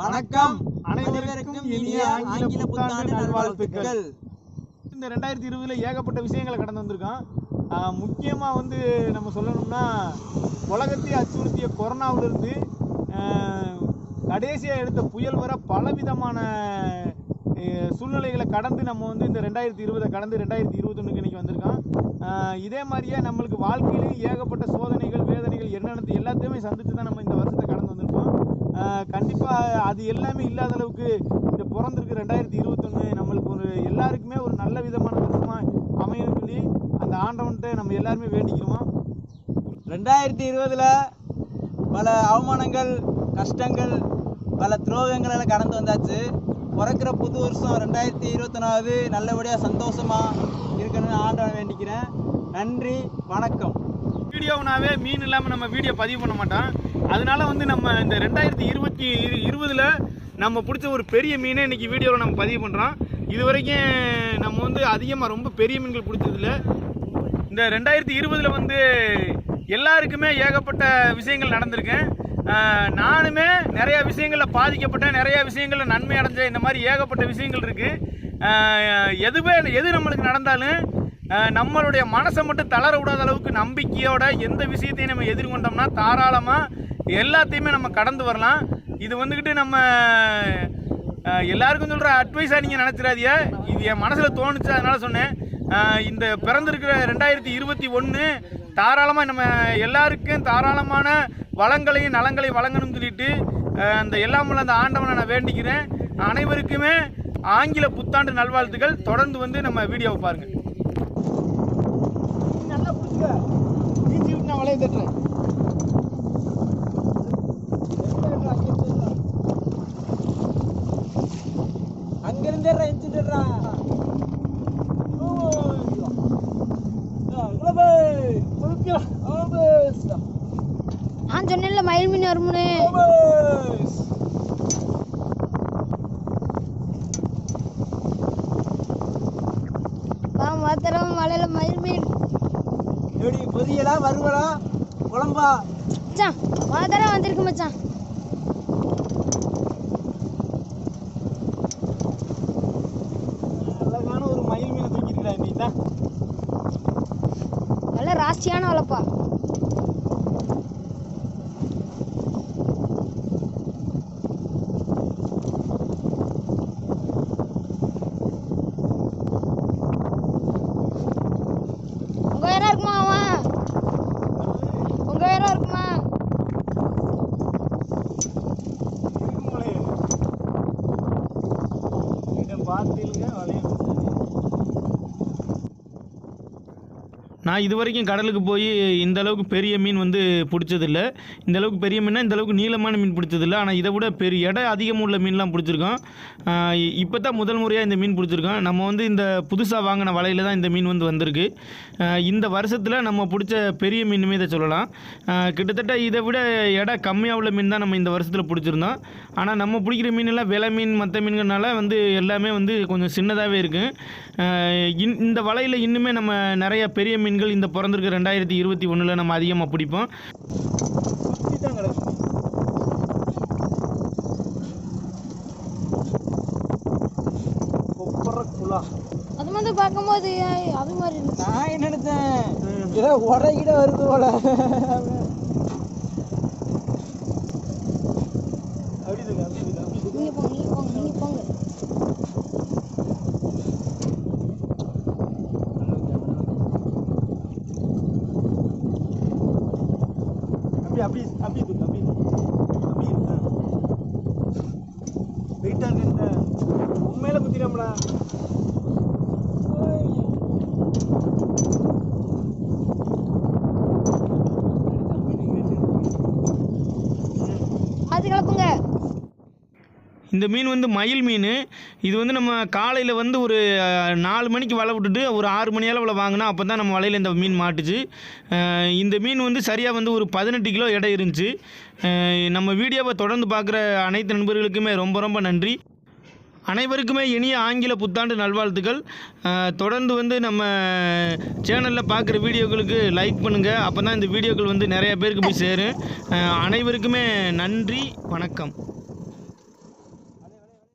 வணக்கம். அனைவருக்கும் இனிய ஆங்கில புத்தாண்டு நல்வாழ்த்துக்கள். இந்த ரெண்டாயிரத்தி இருபதுல ஏகப்பட்ட விஷயங்களை கடந்து வந்திருக்கோம். ஆஹ் முக்கியமா வந்து நம்ம சொல்லணும்னா உலகத்தை அச்சுறுத்திய கொரோனாவிலிருந்து ஆஹ் கடைசியா எடுத்த புயல் வர பலவிதமான சூழ்நிலைகளை கடந்து நம்ம வந்து இந்த ரெண்டாயிரத்தி இருபதை கடந்து ரெண்டாயிரத்தி இருபத்தொன்னுக்கு இன்னைக்கு வந்திருக்கோம். இதே மாதிரியே நம்மளுக்கு வாழ்க்கையிலையும் ஏகப்பட்ட சோதனைகள் வேதனைகள் என்னென்னு எல்லாத்தையுமே சந்திச்சு தான் நம்ம இந்த வருஷத்தை கடந்து கண்டிப்பாக அது எல்லாமே இல்லாத அளவுக்கு இந்த பிறந்திருக்கு ரெண்டாயிரத்தி இருபத்தொன்னு நம்மளுக்கு ஒரு எல்லாருக்குமே ஒரு நல்ல விதமான வருஷமாக அமையணும் சொல்லி அந்த ஆண்டவன்கிட்ட நம்ம எல்லாருமே வேண்டிக்கிறோம்? ரெண்டாயிரத்தி இருபதுல பல அவமானங்கள் கஷ்டங்கள் பல துரோகங்கள் எல்லாம் கடந்து வந்தாச்சு. பிறக்கிற புது வருஷம் ரெண்டாயிரத்தி இருபத்தொன்னாவது நல்லபடியாக சந்தோஷமா இருக்கணும்னு ஆண்டவன் வேண்டிக்கிறேன். நன்றி வணக்கம். வீடியோனாவே மீன் இல்லாமல் நம்ம வீடியோ பதிவு பண்ண மாட்டோம். அதனால வந்து நம்ம இந்த ரெண்டாயிரத்தி இருபத்தி இரு- இருபதுல நம்ம பிடிச்ச ஒரு பெரிய மீனை இன்றைக்கி வீடியோவில் நம்ம பதிவு பண்ணுறோம் இது வரைக்கும் நம்ம வந்து அதிகமாக ரொம்ப பெரிய மீன்கள் பிடிச்சதில்ல. இந்த ரெண்டாயிரத்தி இருபதில் வந்து எல்லாருக்குமே ஏகப்பட்ட விஷயங்கள் நடந்திருக்கேன் நானுமே நிறைய விஷயங்களில் பாதிக்கப்பட்டேன். நிறைய விஷயங்களில் நன்மை அடைஞ்சேன். இந்த மாதிரி ஏகப்பட்ட விஷயங்கள் இருக்குது எதுவே எது நம்மளுக்கு நடந்தாலும் நம்மளுடைய மனசை மட்டும் தளர விடாத அளவுக்கு நம்பிக்கையோட எந்த விஷயத்தையும் நம்ம எதிர்கொண்டோம்னா தாராளமாக எல்லாத்தையுமே நம்ம கடந்து வரலாம். இது வந்துக்கிட்டு நம்ம எல்லாருக்கும் சொல்கிற அட்வைஸாக நீங்கள் நினச்சிடாதீங்க. இது என் மனசில் தோணுச்சு அதனால் சொன்னேன். இந்த பிறந்திருக்கிற ரெண்டாயிரத்தி இருபத்தி ஒன்று தாராளமாக நம்ம எல்லாருக்கும் தாராளமான வளங்களையும் நலங்களையும் வழங்கணும்னு சொல்லிட்டு அந்த எல்லாம் உள்ள அந்த ஆண்டவனை நான் வேண்டிக்கிறேன். அனைவருக்குமே ஆங்கில புத்தாண்டு நல்வாழ்த்துக்கள். தொடர்ந்து வந்து நம்ம வீடியோவை பாருங்கள் நல்லா பிடிச்சிக்க வளைய தட்டுறேன் அங்கிருந்தே எஞ்சிட்டுறா நான் சொன்னேன்ல மயில் மீன் வருமுன்னு மாத்திரம் மலையில மயில் மீன். எப்படி பொரியலா வறுவலா குழம்பா. மச்சான் மாத்திரம் வந்திருக்கு மச்சான். அழகான ஒரு மயில் மீனை தூக்கிருக்கா இன்னைக்கு தான் நல்ல ராசியான வளப்பா நான் இது வரைக்கும் கடலுக்கு போய் இந்த அளவுக்கு பெரிய மீன் வந்து பிடிச்சதில்ல. இந்த அளவுக்கு பெரிய மீனா இந்த அளவுக்கு நீளமான மீன் பிடிச்சதில்ல. ஆனால் இதை விட பெரிய எடை அதிகம் உள்ள மீன்லாம் பிடிச்சிருக்கோம். இப்போ தான் முதல் முறையாக இந்த மீன் பிடிச்சிருக்கோம். நம்ம வந்து இந்த புதுசாக வாங்கின வலையில் தான் இந்த மீன் வந்து வந்திருக்கு. இந்த வருஷத்தில் நம்ம பிடிச்ச பெரிய மீனுமே இதை சொல்லலாம். கிட்டத்தட்ட இதை விட எடை கம்மியாக உள்ள மீன் தான் நம்ம இந்த வருஷத்தில் பிடிச்சிருந்தோம். ஆனால் நம்ம பிடிக்கிற மீனெல்லாம் விலை மீன் மற்ற மீன்கள்னால வந்து எல்லாமே வந்து கொஞ்சம் சின்னதாகவே இருக்குது இந்த வலையில் இன்னுமே நம்ம நிறைய பெரிய மீன்கள் இந்த பிறந்திருக்க ரெண்டாயிரத்தி இருபத்தி ஒன்றில் நம்ம அதிகமாக பிடிப்போம். அது வந்து பார்க்கும்போது அது மாதிரி நான் என்ன நினைச்சேன்? ஏதோ உடைகிட வருது போல அப்படி இருக்கு அப்படி இருக்கு அப்படி இருக்கு நீங்க போங்க நீங்க போங்க நீங்க போங்க அப்படி அப்படி அப்படி இருக்கு அப்படி அப்படி இருக்கு வெயிட்டா இருக்கு உண்மையில குத்திடாமடா அது கிளப்புங்க இந்த மீன் வந்து மயில் மீன். இது வந்து நம்ம காலையில் வந்து ஒரு நாலு மணிக்கு வலை விட்டுட்டு ஒரு ஆறு மணி அளவில் வாங்கினா அப்போ தான் நம்ம வலையில் இந்த மீன் மாட்டுச்சு. இந்த மீன் வந்து சரியாக வந்து ஒரு பதினெட்டு கிலோ எடை இருந்துச்சு. நம்ம வீடியோவை தொடர்ந்து பார்க்குற அனைத்து நண்பர்களுக்குமே ரொம்ப ரொம்ப நன்றி. அனைவருக்குமே இனிய ஆங்கில புத்தாண்டு நல்வாழ்த்துக்கள். தொடர்ந்து வந்து நம்ம சேனலில் பார்க்குற வீடியோக்களுக்கு லைக் பண்ணுங்கள் அப்போ தான் இந்த வீடியோக்கள் வந்து நிறையா பேருக்கு போய் சேரும். அனைவருக்குமே நன்றி. வணக்கம்.